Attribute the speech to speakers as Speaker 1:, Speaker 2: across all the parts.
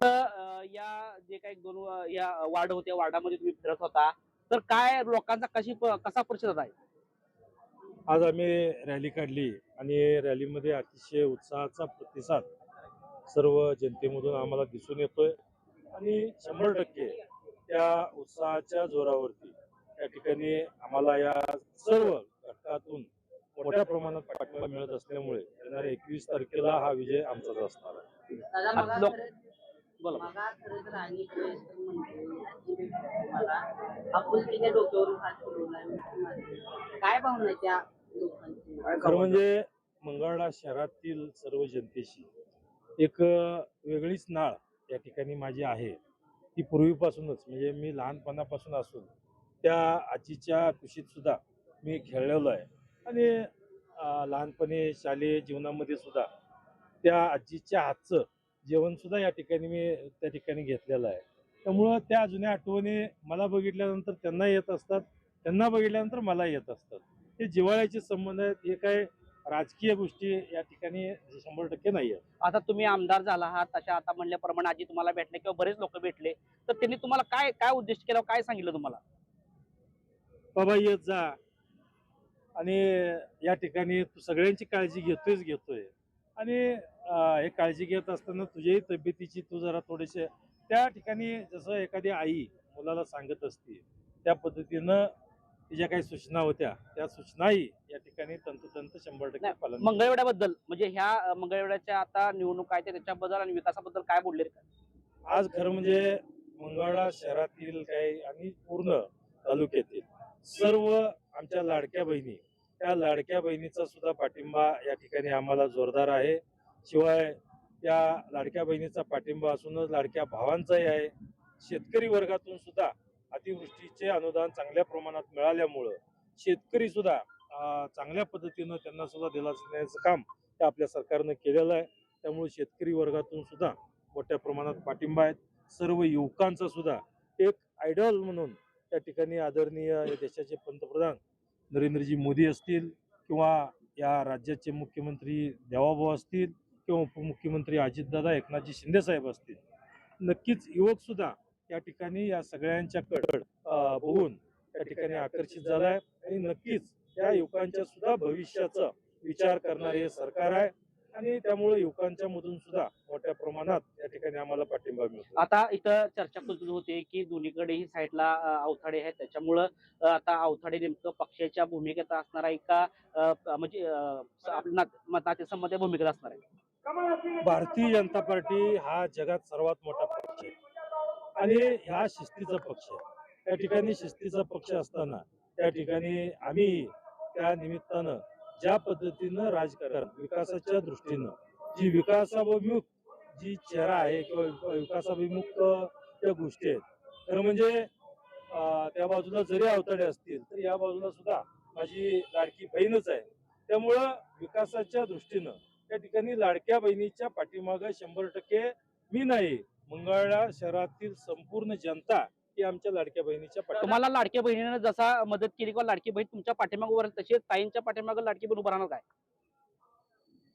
Speaker 1: या जे काही दोन या वार्ड होत्या वार्डामध्ये तुम्ही फिरत होता. तर काय लोकांचा कशी कसा प्रतिसाद आहे
Speaker 2: आज आम्ही रॅली काढली आणि रॅलीमध्ये अतिशय उत्साहाचा प्रतिसाद सर्व जनतेमधून आम्हाला दिसून येतोय. आणि शंभर टक्के त्या उत्साहाच्या जोरावरती त्या ठिकाणी आम्हाला या सर्व घटकातून मोठ्या प्रमाणात पाठिंबा मिळत असल्यामुळे येणाऱ्या एकवीस तारखेला हा विजय आमचाच असणार आहे.
Speaker 1: बोला
Speaker 3: मला खरं तर आणि वयस्कर म्हणते मला आपुलकीच्या डोक्यावरून हात फिरवलाय. काय भावना आहे त्या लोकांची?
Speaker 2: खरं म्हणजे मंगळा शहरातील सर्व जनतेशी एक अ, वेगळीच नाळ या ठिकाणी माझी आहे. ती पूर्वीपासूनच म्हणजे मी लहानपणापासून असून त्या आजीच्या कुशीत सुद्धा मी खेळलेलो आहे. आणि अ, लहानपणी शालेय जीवनामध्ये सुद्धा त्या आजीच्या हातचं जेवण सुद्धा या ठिकाणी मी त्या ठिकाणी घेतलेलं आहे. त्यामुळं त्या जुन्या आठवणी मला बघितल्यानंतर त्यांना येत असतात त्यांना बघितल्यानंतर मला येत असतात. हे जिव्हाळ्याचे संबंध आहेत हे काय राजकीय गोष्टी या ठिकाणी शंभर टक्के नाही आहेत.
Speaker 1: आता तुम्ही आमदार झाला आहात तशा आता म्हणल्याप्रमाणे आजी तुम्हाला भेटले किंवा बरेच लोक भेटले तर त्यांनी तुम्हाला काय काय उद्दिष्ट केलं काय सांगितलं तुम्हाला?
Speaker 2: बाबा येत जा. आणि या ठिकाणी तू सगळ्यांची काळजी घेतोयच घेतोय. आणि हे काळजी घेत असताना तुझ्याही तब्येतीची तू जरा थोडेसे त्या ठिकाणी जसं एखादी आई मुलाला सांगत असते त्या पद्धतीनं तिच्या काही सूचना होत्या. त्या सूचनाही या ठिकाणी तंतोतंत शंभर टक्के पालन
Speaker 1: मंगळवेड्याबद्दल म्हणजे ह्या मंगळवेड्याच्या आता निवडणूक आहे त्याच्याबद्दल आणि विकासाबद्दल काय बोलले
Speaker 2: आज खरं म्हणजे मंगळा शहरातील काही आणि पूर्ण तालुक्यातील सर्व आमच्या लाडक्या बहिणी त्या लाडक्या बहिणीचा सुद्धा पाठिंबा या ठिकाणी आम्हाला जोरदार आहे. शिवाय त्या लाडक्या बहिणीचा पाठिंबा असूनच लाडक्या भावांचाही आहे. शेतकरी वर्गातून सुद्धा अतिवृष्टीचे अनुदान चांगल्या प्रमाणात मिळाल्यामुळं शेतकरी सुद्धा चांगल्या पद्धतीनं त्यांना सुद्धा दिलाचं देण्याचं काम ते आपल्या सरकारनं केलेलं आहे. त्यामुळे शेतकरी वर्गातून सुद्धा मोठ्या प्रमाणात पाठिंबा आहे सर्व युवकांचा सुद्धा एक आयडॉल म्हणून त्या ठिकाणी आदरणीय या देशाचे पंतप्रधान नरेंद्रजी मोदी असतील किंवा या राज्याचे मुख्यमंत्री देवाभाऊ असतील किंवा उपमुख्यमंत्री अजितदादा एकनाथजी शिंदे साहेब असतील. नक्कीच युवक सुद्धा या ठिकाणी या सगळ्यांच्या कड बघून त्या ठिकाणी आकर्षित झालाय आणि नक्कीच त्या युवकांच्या सुद्धा भविष्याचा विचार करणारे हे सरकार आहे आणि त्यामुळे युवकांच्या मधून सुद्धा मोठ्या प्रमाणात या ठिकाणी आम्हाला पाठिंबा मिळतो.
Speaker 1: आता इथं चर्चा कुठली होते की दोन्हीकडेही साईडला अवथाडे आहेत. त्याच्यामुळं आता अवथाडे नेमकं पक्षाच्या भूमिकेत असणार आहे का म्हणजे अं, आपल्या नातेसंबंध भूमिकेत असणार आहे
Speaker 2: भारतीय जनता पार्टी हा जगात सर्वात मोठा पक्ष आहे. आणि ह्या शिस्तीचा पक्ष आहे. त्या ठिकाणी शिस्तीचा पक्ष असताना त्या ठिकाणी आम्ही त्या निमित्तानं ज्या पद्धतीनं राजकारण विकासाच्या दृष्टीनं जी विकासाभिमुख जी चेहरा आहे किंवा विकासाभिमुख त्या गोष्टी आहेत. तर म्हणजे त्या बाजूला जरी अवतडे असतील तर या बाजूला सुद्धा माझी लाडकी बहीणच आहे. त्यामुळं विकासाच्या दृष्टीनं त्या ठिकाणी लाडक्या बहिणीच्या पाठीमागं शंभर टक्के मी नाही. मंगळा शहरातील संपूर्ण जनता ही आमच्या लाडक्या बहिणीच्या पाठी
Speaker 1: तुम्हाला लाडक्या बहिणीनं जसा मदत केली किंवा लाडकी बहीण तुमच्या पाठीमागे राहिली, तशी ताईंच्या पाठीमागे लाडकी बहीण उभं राहणार काय?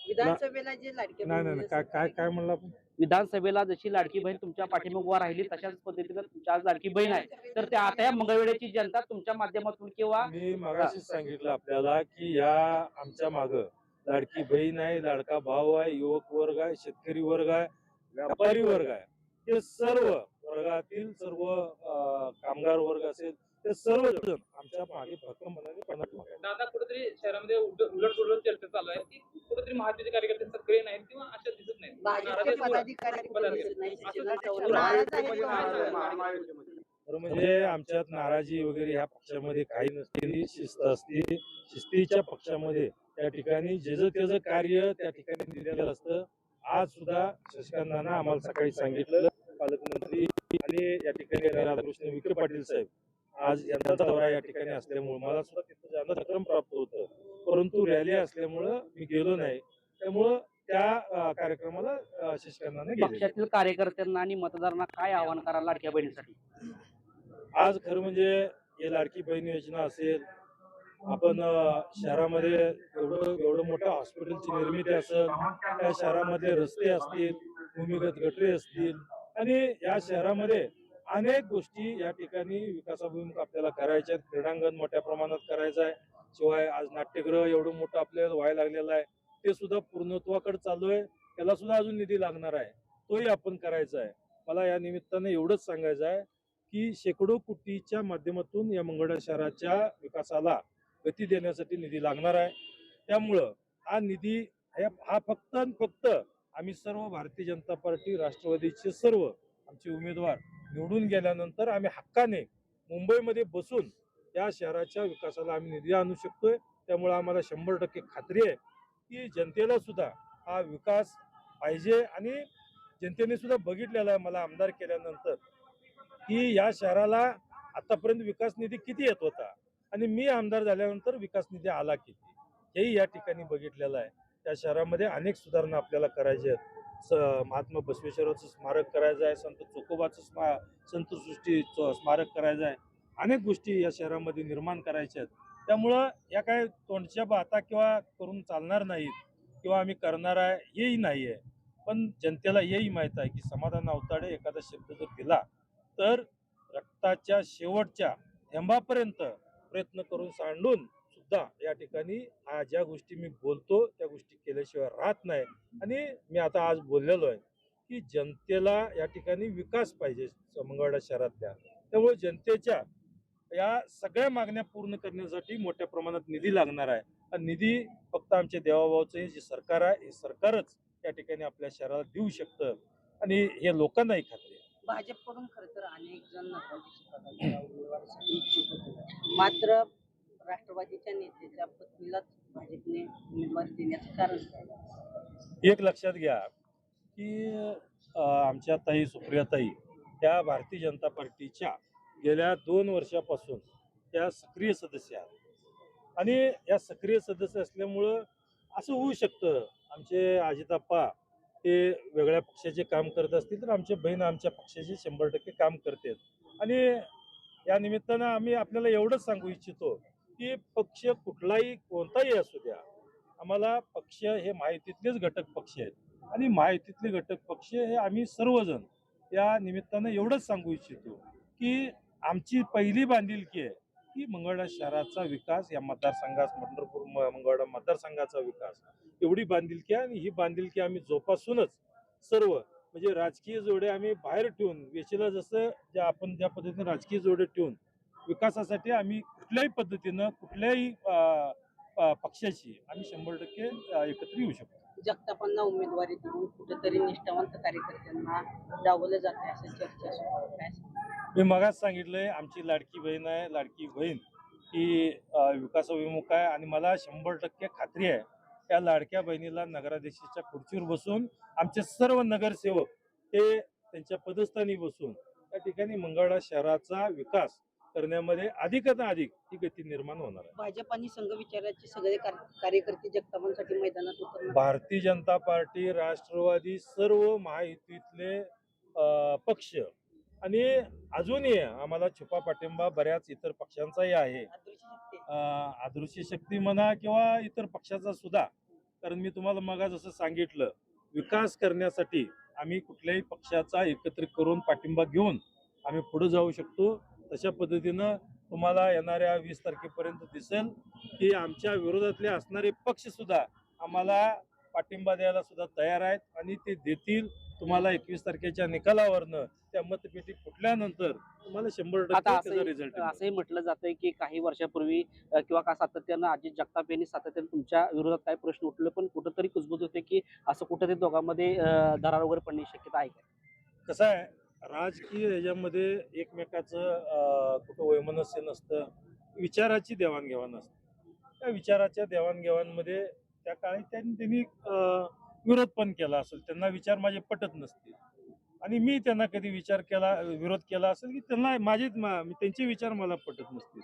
Speaker 3: विधानसभेला जे लाडके
Speaker 2: नाही नाही नाही. काय काय काय म्हणलं आपण?
Speaker 1: विधानसभेला जशी लाडकी बहीण तुमच्या पाठीमागे उभा राहिली तशाच पद्धतीनं तुमची आज लाडकी बहीण आहे. तर त्या आता या मंगळवेड्याची जनता तुमच्या माध्यमातून किंवा
Speaker 2: मी मगाशीच सांगितलं आपल्याला की या आमच्या माग लाडकी बहीण आहे लाडका भाऊ आहे युवक वर्ग आहे शेतकरी वर्ग आहे व्यापारी वर्ग आहे. हे सर्व वर्गातील सर्व कामगार वर्ग असेल ते सर्व जण आमच्या मागे भक्कमपणाने आहेत.
Speaker 4: दादा कुठेतरी शहरामध्ये उलट सुलट चर्चा चालू आहे की कुठेतरी महायुतीचे कार्यकर्ते सक्रिय नाहीत किंवा अशा दिसत नाहीत?
Speaker 3: नाही.
Speaker 2: म्हणजे आमच्यात नाराजी वगैरे ह्या पक्षामध्ये काही नसते शिस्त असते शिस्तीच्या पक्षामध्ये त्या ठिकाणी जेज त्याचं कार्य त्या ठिकाणी दिलेलं असतं. आज सुद्धा शशिकांत नाना आम्हाला सकाळी सांगितलं पालकमंत्री आणि या ठिकाणी राधाकृष्ण विखे पाटील साहेब. आज यांचा दौरा या ठिकाणी असल्यामुळे मला सुद्धा तिथं जाणं क्रम प्राप्त होतं. परंतु रॅली असल्यामुळं मी गेलो नाही. त्यामुळं त्या कार्यक्रमाला अं, शशिकांत नाना गेले
Speaker 1: पक्षातील कार्यकर्त्यांना आणि मतदारांना काय आवाहन करा लाडक्या बहिणीसाठी?
Speaker 2: आज खरं म्हणजे हे लाडकी बहीण योजना असेल आपण शहरामध्ये एवढं एवढं मोठ्या हॉस्पिटलची निर्मिती असेल त्या शहरामध्ये रस्ते असतील भूमिगत गटरे असतील आणि या शहरामध्ये अनेक गोष्टी या ठिकाणी विकासाभिमुख आपल्याला करायच्या आहेत. क्रीडांगण मोठ्या प्रमाणात करायचं आहे. शिवाय आज नाट्यगृह एवढं मोठं आपल्याला व्हायला लागलेलं आहे. ते सुद्धा पूर्णत्वाकडे चालू आहे. त्याला सुद्धा अजून निधी लागणार आहे. तोही आपण करायचा आहे. मला या निमित्ताने एवढंच सांगायचं आहे की शेकडो कोटीच्या माध्यमातून या मंगळा शहराच्या विकासाला गती देण्यासाठी निधी लागणार आहे. त्यामुळं हा निधी हा हा फक्त आणि फक्त आम्ही सर्व भारतीय जनता पार्टी राष्ट्रवादीचे सर्व आमचे उमेदवार निवडून गेल्यानंतर आम्ही हक्काने मुंबईमध्ये बसून या शहराच्या विकासाला आम्ही निधी आणू शकतोय. त्यामुळे आम्हाला शंभर टक्के खात्री आहे की जनतेला सुद्धा हा विकास पाहिजे आणि जनतेने सुद्धा बघितलेला आहे मला आमदार केल्यानंतर की या शहराला आतापर्यंत विकास निधी किती येत होता? आणि मी आमदार झाल्यानंतर विकास निधी आला किती हेही या ठिकाणी बघितलेलं आहे. त्या शहरामध्ये अनेक सुधारणा आपल्याला करायच्या आहेत. स महात्मा बसवेश्वराचं स्मारक करायचं आहे संत चोकोबाचं स्मा संतसृष्टीचं स्मारक करायचं आहे. अनेक गोष्टी या शहरामध्ये निर्माण करायच्या आहेत. त्यामुळं या काय तोंडच्या बाता किंवा करून चालणार नाहीत किंवा आम्ही करणार आहे हेही नाही आहे. पण जनतेला हेही माहीत आहे की समाधान अवताडे एखादा शब्द जर दिला तर रक्ताच्या शेवटच्या थेंबापर्यंत प्रयत्न करून सांडून सुद्धा या ठिकाणी ज्या गोष्टी मी बोलतो त्या गोष्टी केल्याशिवाय राहत नाही. आणि मी आता आज बोललेलो आहे की जनतेला या ठिकाणी विकास पाहिजे मंगळवाडा शहरातल्या. त्यामुळे जनतेच्या या सगळ्या मागण्या पूर्ण करण्यासाठी मोठ्या प्रमाणात निधी लागणार आहे. आणि निधी फक्त आमच्या देवाभाऊचं हे जे सरकार आहे हे सरकारच या ठिकाणी आपल्या शहराला देऊ शकतं. आणि हे लोकांनाही खात्री
Speaker 3: भाजपकडून खर तर अनेक जण पदाच्या उमेदवारीसाठी इच्छुक होते. मात्र राष्ट्रवादीच्या नेत्याच्या पत्नीलाच भाजपने उमेदवारी देण्याचं कारण काय?
Speaker 2: एक लक्षात घ्या की आमच्या ताई सुप्रियाताई त्या भारतीय जनता पार्टीच्या गेल्या दोन वर्षापासून त्या सक्रिय सदस्य आहेत. आणि या सक्रिय सदस्य असल्यामुळं असं होऊ शकतं. आमचे आजीताप्पा ते वेगळ्या पक्षाचे काम करत असतील तर आमच्या बहीण आमच्या पक्षाचे शंभर टक्के काम करते आणि या निमित्तानं आम्ही आपल्याला एवढंच सांगू इच्छितो की पक्ष कुठलाही कोणताही असू द्या आम्हाला पक्ष हे माहितीतलेच घटक पक्ष आहेत. आणि माहितीतले घटक पक्ष हे आम्ही सर्वजण या निमित्तानं एवढंच सांगू इच्छितो की आमची पहिली बांधिलकी आहे की मंगळवेढा शहराचा विकास या मतदारसंघास पंढरपूर मंगळवेढा मतदारसंघाचा विकास. एवढी बांधिलकी आहे आणि ही बांधिलकी आम्ही जोपासूनच सर्व म्हणजे राजकीय जोडे आम्ही बाहेर ठेवून वेशीला जसं ज्या आपण ज्या पद्धतीने राजकीय जोडे ठेवून विकासासाठी आम्ही कुठल्याही पद्धतीनं कुठल्याही पक्षाशी पक्षाची आम्ही शंभर टक्के एकत्र येऊ शकतो.
Speaker 3: जगतापांना उमेदवारी देऊन कुठेतरी निष्ठावंत कार्यकर्त्यांना डावलं जाते असं चर्चा काय
Speaker 2: मी मगाच सांगितलंय आमची लाडकी बहीण आहे लाडकी बहीण ही विकासाभिमुख आहे आणि मला शंभर टक्के खात्री आहे त्या लाडक्या बहिणीला नगराध्यक्षाच्या खुर्चीवर बसून आमचे सर्व नगरसेवक हे त्यांच्या पदस्थानी बसून त्या ठिकाणी मंगळा शहराचा विकास करण्यामध्ये अधिकात अधिक ही गती निर्माण होणार आहे.
Speaker 3: भाजप आणि संघ विचाराचे सगळे कार- कार्यकर्ते जगतापांसाठी मैदानात उतरणार
Speaker 2: भारतीय जनता पार्टी राष्ट्रवादी सर्व महायुतीतले पक्ष आणि अजूनही आम्हाला छुपा पाठिंबा बऱ्याच इतर पक्षांचाही आहे.
Speaker 3: अदृश्य शक्ती.
Speaker 2: म्हणा किंवा इतर पक्षाचा सुद्धा. कारण मी तुम्हाला मग जसं सांगितलं विकास करण्यासाठी आम्ही कुठल्याही पक्षाचा एकत्रित करून पाठिंबा घेऊन आम्ही पुढे जाऊ शकतो. तशा पद्धतीनं तुम्हाला येणाऱ्या वीस तारखेपर्यंत दिसेल की आमच्या विरोधातले असणारे पक्ष सुद्धा आम्हाला पाठिंबा द्यायला सुद्धा तयार आहेत आणि ते देतील तुम्हाला एकवीस तारखेच्या निकालावरनं त्या मतपेटी फुटल्यानंतर तुम्हाला शंभर टक्के
Speaker 1: आता
Speaker 2: रिझल्ट
Speaker 1: असंही म्हटलं जातंय की काही वर्षापूर्वी अ, किंवा का सातत्यानं अजित जगताप यांनी सातत्यानं तुमच्या विरोधात काय प्रश्न उठले पण कुठंतरी कुजबूज होते की असं कुठंतरी दोघांमध्ये अ, दरार वगैरे पडण्याची शक्यता आहे का?
Speaker 2: कसं आहे राजकीय ह्याच्यामध्ये एकमेकाचं अं, कुठं वैमनस्य नसतं विचाराची देवाणघेवाण असते. त्या विचाराच्या देवाणघेवाणमध्ये त्या काळी त्यांनी त्यांनी अं, विरोध पण केला असेल त्यांना विचार माझे पटत नसतील. आणि मी त्यांना कधी विचार केला विरोध केला असेल की त्यांना माझे त्यांचे विचार मला पटत नसतील.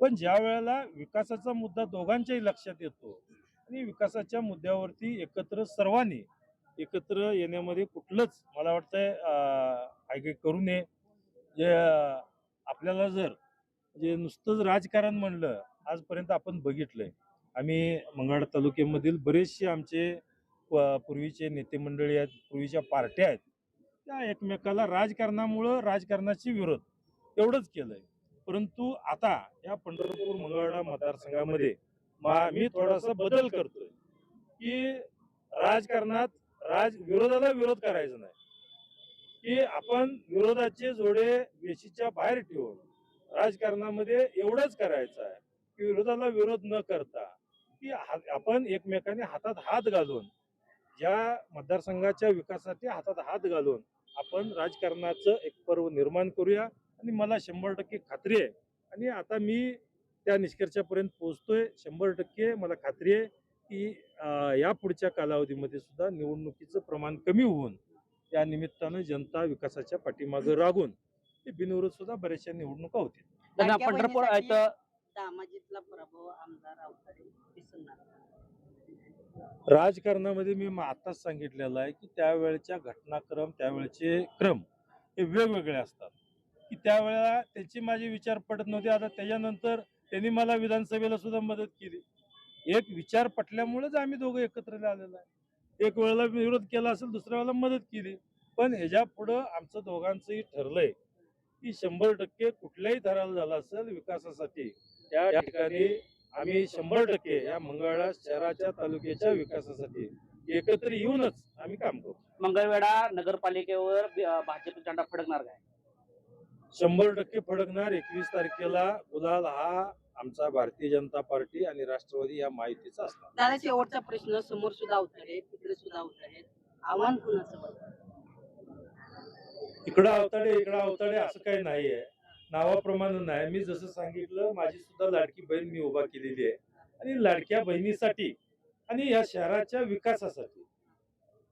Speaker 2: पण ज्या वेळेला विकासाचा मुद्दा दोघांच्याही लक्षात येतो आणि विकासाच्या मुद्द्यावरती एकत्र सर्वांनी एकत्र येण्यामध्ये कुठलंच मला वाटतंय अं, करू नये. जे आपल्याला जर जे नुसतंच राजकारण म्हणलं आजपर्यंत आपण बघितलंय. आम्ही मंगळ तालुक्यामधील बरेचसे आमचे पूर्वीचे नेते मंडळी आहेत पूर्वीच्या पार्ट्या आहेत त्या एकमेकाला राजकारणामुळं राजकारणाची विरोध एवढंच केलंय. परंतु आता या पंढरपूर मंगळवाडा मतदारसंघामध्ये मी थोडासा बदल करतोय की राजकारणात राज विरोधाला विरोध करायचा नाही. की आपण विरोधाचे जोडे वेशीच्या बाहेर ठेवून राजकारणामध्ये एवढंच करायचं आहे की विरोधाला विरोध न करता की आपण एकमेकांनी हातात हात घालून ज्या मतदारसंघाच्या विकासासाठी हातात हात घालून आपण राजकारणाचं एक पर्व निर्माण करूया. आणि मला शंभर टक्के खात्री आहे. आणि आता मी त्या निष्कर्षापर्यंत पोहोचतोय. शंभर टक्के मला खात्री आहे की या पुढच्या कालावधीमध्ये सुद्धा निवडणुकीचं प्रमाण कमी होऊन त्या निमित्तानं जनता विकासाच्या पाठीमागे रागून ते बिनविरोध सुद्धा बऱ्याचशा निवडणुका होतील.
Speaker 1: पंढरपूर
Speaker 3: दामाजीतला पराभव आमदार अवताडे दिसणार.
Speaker 2: राजकारणामध्ये मी आताच सांगितलेलं आहे की त्यावेळेच्या घटनाक्रम त्यावेळेचे क्रम हे वेगवेगळे असतात. की त्यावेळेला त्याची माझे विचार पडत नव्हते. आता त्याच्यानंतर त्यांनी मला विधानसभेला सुद्धा मदत केली. एक विचार पटल्यामुळेच आम्ही दोघं एकत्र आलेलो आहे. एक वेळेला विरोध केला असेल दुसऱ्या वेळेला मदत केली. पण ह्याच्या पुढं आमचं दोघांचंही ठरलंय की शंभर टक्के कुठल्याही थराला झाला असेल विकासासाठी त्या ठिकाणी आम्ही शंभर टक्के या मंगळवेढा शहराच्या तालुक्याच्या विकासासाठी एकत्र येऊनच आम्ही काम करू.
Speaker 1: मंगळवेढा नगरपालिकेवर भाजप झेंडा फडकणार काय?
Speaker 2: शंभर टक्के फडकणार. एकवीस तारखेला गुलाल हा आमचा भारतीय जनता पार्टी आणि राष्ट्रवादी या माहितीचा असणार.
Speaker 3: दादा शेवटचा प्रश्न समोर सुद्धा अवताडे तिकडे सुद्धा अवताडे आव्हान कुणाचं?
Speaker 2: इकडं अवताडे इकडं अवताडे असं काही नाही आहे नावाप्रमाणे नाही. मी जसं सांगितलं माझी सुद्धा लाडकी बहीण मी उभा केलेली आहे. आणि लाडक्या बहिणीसाठी आणि या शहराच्या विकासासाठी.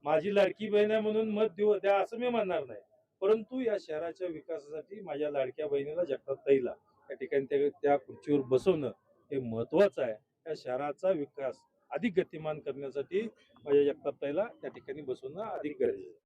Speaker 2: माझी लाडकी बहीण आहे म्हणून मत देऊ द्या असं मी म्हणणार नाही. परंतु या शहराच्या विकासासाठी माझ्या लाडक्या बहिणीला जगताईला त्या ठिकाणी त्या- त्या खुर्चीवर बसवणं हे महत्वाचं आहे. या शहराचा विकास अधिक गतिमान करण्यासाठी माझ्या जगताईला त्या ठिकाणी बसवणं अधिक गरजेचं आहे.